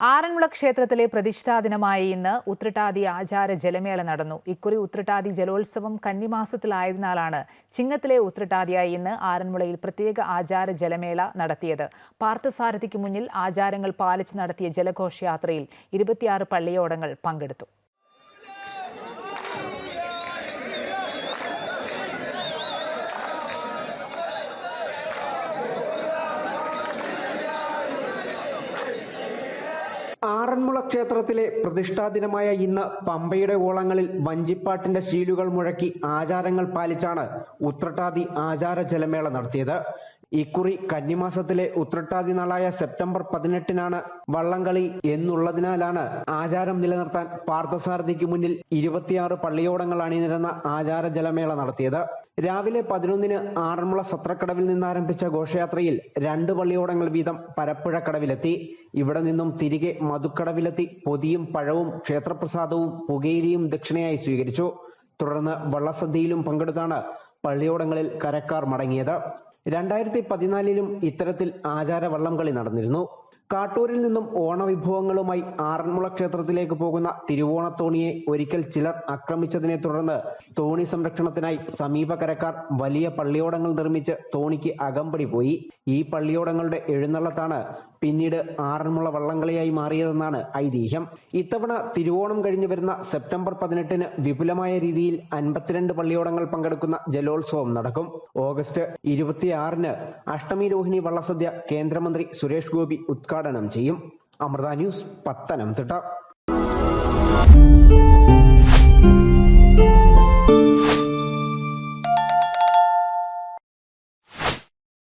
ആറന്മുള ക്ഷേത്രത്തിലെ പ്രതിഷ്ഠാ ദിനമായ ഇന്ന് ഉത്രട്ടാതി ആചാര ജലമേള നടന്നു. ഇക്കുറി ഉത്രട്ടാതി ജലോത്സവം കന്നിമാസത്തിലായതിനാലാണ് ചിങ്ങത്തിലെ ഉത്രട്ടാതിയായി ഇന്ന് ആറന്മുളയിൽ പ്രത്യേക ആചാര ജലമേള നടത്തിയത്. പാർത്ഥസാരഥിക്ക് മുന്നിൽ ആചാരങ്ങൾ പാലിച്ച് നടത്തിയ ജലഘോഷയാത്രയിൽ ഇരുപത്തിയാറ് പള്ളിയോടങ്ങൾ പങ്കെടുത്തു. ആറന്മുള ക്ഷേത്രത്തിലെ പ്രതിഷ്ഠാദിനമായ ഇന്ന് പമ്പയുടെ ഓളങ്ങളിൽ വഞ്ചിപ്പാട്ടിന്റെ ശീലുകൾ മുഴക്കി ആചാരങ്ങൾ പാലിച്ചാണ് ഉത്രട്ടാതി ആചാര ജലമേള നടത്തിയത്. ഇക്കുറി കന്നിമാസത്തിലെ ഉത്രട്ടാതി നാളായ സെപ്റ്റംബർ പതിനെട്ടിനാണ് വള്ളംകളി എന്നുള്ളതിനാലാണ് ആചാരം നിലനിർത്താൻ പാർത്ഥസാരഥിക്ക് മുന്നിൽ ഇരുപത്തിയാറ് പള്ളിയോടങ്ങൾ അണിനിരന്ന ആചാര ജലമേള നടത്തിയത്. രാവിലെ പതിനൊന്നിന് ആറന്മുള സത്രക്കടവിൽ നിന്നാരംഭിച്ച ഘോഷയാത്രയിൽ രണ്ട് പള്ളിയോടങ്ങൾ വീതം പരപ്പുഴക്കടവിലെത്തി. ഇവിടെ നിന്നും തിരികെ മധുക്കടവിലെത്തി പൊതിയും പഴവും ക്ഷേത്രപ്രസാദവും പുകയിലയും ദക്ഷിണയായി സ്വീകരിച്ചു. തുടർന്ന് വള്ളസദ്യയിലും പങ്കെടുത്താണ് പള്ളിയോടങ്ങളിൽ കരക്കാർ മടങ്ങിയത്. രണ്ടായിരത്തി പതിനാലിലും ഇത്തരത്തിൽ ആചാര വള്ളംകളി നടന്നിരുന്നു. കാട്ടൂരിൽ നിന്നും ഓണവിഭവങ്ങളുമായി ആറന്മുള ക്ഷേത്രത്തിലേക്ക് പോകുന്ന തിരുവോണത്തോണിയെ ഒരിക്കൽ ചിലർ ആക്രമിച്ചതിനെ തുടർന്ന് തോണി സംരക്ഷണത്തിനായി സമീപകരക്കാർ വലിയ പള്ളിയോടങ്ങൾ നിർമ്മിച്ച് തോണിക്ക് അകമ്പടി പോയി. ഈ പള്ളിയോടങ്ങളുടെ എഴുന്നള്ളത്താണ് പിന്നീട് ആറന്മുള വള്ളംകളിയായി മാറിയതെന്നാണ് ഐതിഹ്യം. ഇത്തവണ തിരുവോണം കഴിഞ്ഞു വരുന്ന സെപ്റ്റംബർ പതിനെട്ടിന് വിപുലമായ രീതിയിൽ അൻപത്തിരണ്ട് പള്ളിയോടങ്ങൾ പങ്കെടുക്കുന്ന ജലോത്സവം നടക്കും. ഓഗസ്റ്റ് ഇരുപത്തിയാറിന് അഷ്ടമി രോഹിണി വള്ളസദ്യ കേന്ദ്രമന്ത്രി സുരേഷ് ഗോപി ഉദ്ഘാടനം ചെയ്യും. അമൃത ന്യൂസ് പത്തനംതിട്ട.